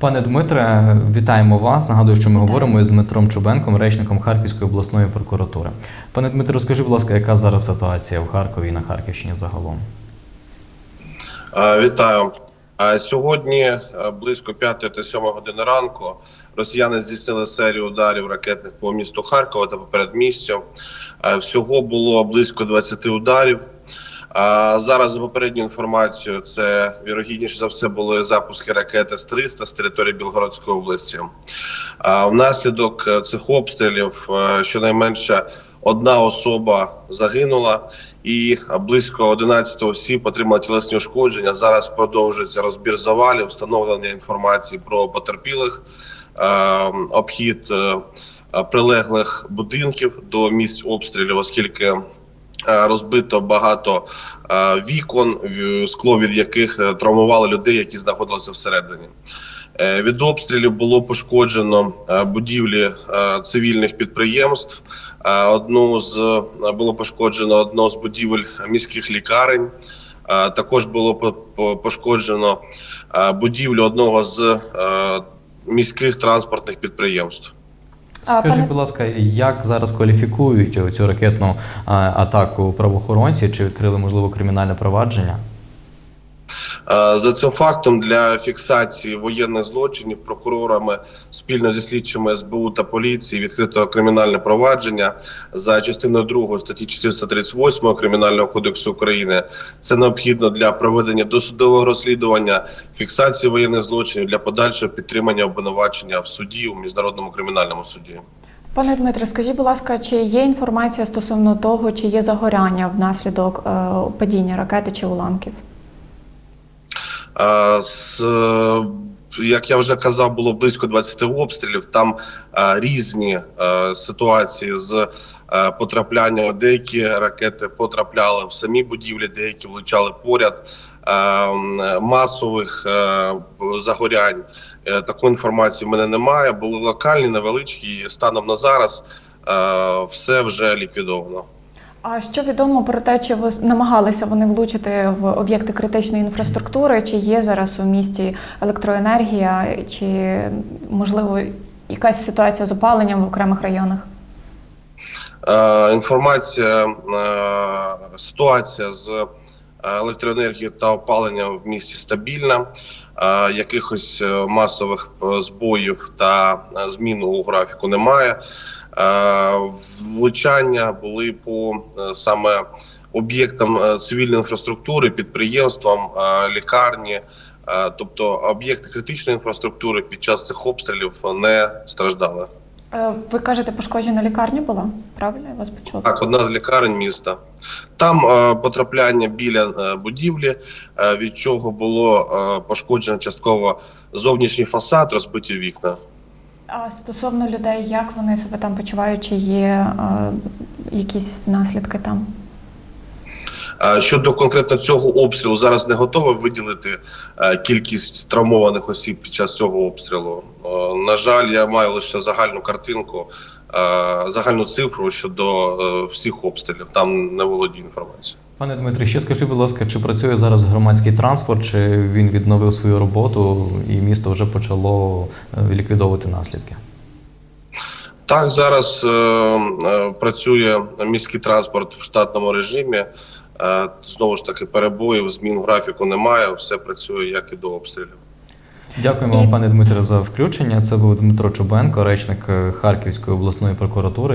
Пане Дмитре, вітаємо вас. Нагадую, що ми говоримо із Дмитром Чубенком, речником Харківської обласної прокуратури. Пане Дмитре, розкажи, будь ласка, яка зараз ситуація в Харкові і на Харківщині загалом? Вітаю. Сьогодні близько 5 та 7 години ранку росіяни здійснили серію ударів ракетних по місту Харкова та по передмістю. Всього було близько 20 ударів. А Зараз за попередньою інформацією, це вірогідніше за все були запуски ракети с 300 з території Білгородської області. А Внаслідок е, цих обстрілів е, щонайменше одна особа загинула, і близько 11 осіб отримали тілесні ушкодження. Зараз продовжується розбір завалів, встановлення інформації про потерпілих, е, обхід прилеглих будинків до місць обстрілів, оскільки розбито багато е, вікон, скло від яких е, травмували людей, які знаходилися всередині. Е, Від обстрілів було пошкоджено е, будівлі е, цивільних підприємств. Е, Одну з е, було пошкоджено одну з будівель міських лікарень. Е, Також було по- по- пошкоджено е, будівлю одного з е, міських транспортних підприємств. Скажіть, пане- будь ласка, як зараз кваліфікують цю ракетну атаку правоохоронці? Чи відкрили можливо кримінальне провадження? Е, За цим фактом для фіксації воєнних злочинів прокурорами спільно зі слідчими СБУ та поліції відкрито кримінальне провадження за частиною 2 статті 438 Кримінального кодексу України. Це необхідно для проведення досудового розслідування, фіксації воєнних злочинів для подальшого підтримання обвинувачення в суді у міжнародному кримінальному суді. Пане Дмитре, скажіть, будь ласка, чи є інформація стосовно того, чи є загоряння внаслідок е, падіння ракети чи уламків? З, е, як я вже казав, було близько 20 обстрілів. Там е, різні е, ситуації з е, потраплянням. Деякі ракети потрапляли в самі будівлі, деякі влучали поряд. М, масових е, загорянь такої інформації в мене немає. Були локальні, невеличкі. Станом на зараз е, все вже ліквідовано. А що відомо про те, чи намагалися вони влучити в об'єкти критичної інфраструктури? Чи є зараз у місті електроенергія, чи можливо якась ситуація з опаленням в окремих районах? Е, Інформація, е, ситуація з е, електроенергією та опаленням в місті стабільна. Якихось масових збоїв та змін у графіку немає. Е, Влучання були по е, саме об'єктам е, цивільної інфраструктури, підприємствам, лікарні. Тобто об'єкти критичної інфраструктури під час цих обстрілів не страждали. Ви кажете, пошкоджена лікарня була? Правильно я вас почула? Так, одна з лікарень міста. Там потрапляння біля будівлі, від чого було пошкоджено частково зовнішній фасад, розбиті вікна. А стосовно людей, як вони себе там почувають, чи є е, якісь наслідки там? Щодо конкретно цього обстрілу, зараз не готова виділити е, кількість травмованих осіб під час цього обстрілу. Е, На жаль, я маю лише загальну картинку, е, загальну цифру щодо всіх обстрілів. Там не володію інформацією. Пане Дмитре, ще скажіть, будь ласка, чи працює зараз громадський транспорт, чи він відновив свою роботу і місто вже почало е, ліквідовувати наслідки? Так, зараз е, е, працює міський транспорт в штатному режимі. Е, знову ж таки, перебоїв, змін в графіку немає. Все працює як і до обстрілів. Дякуємо вам, пане Дмитре, за включення. Це був Дмитро Чубенко, речник е, Харківської обласної прокуратури.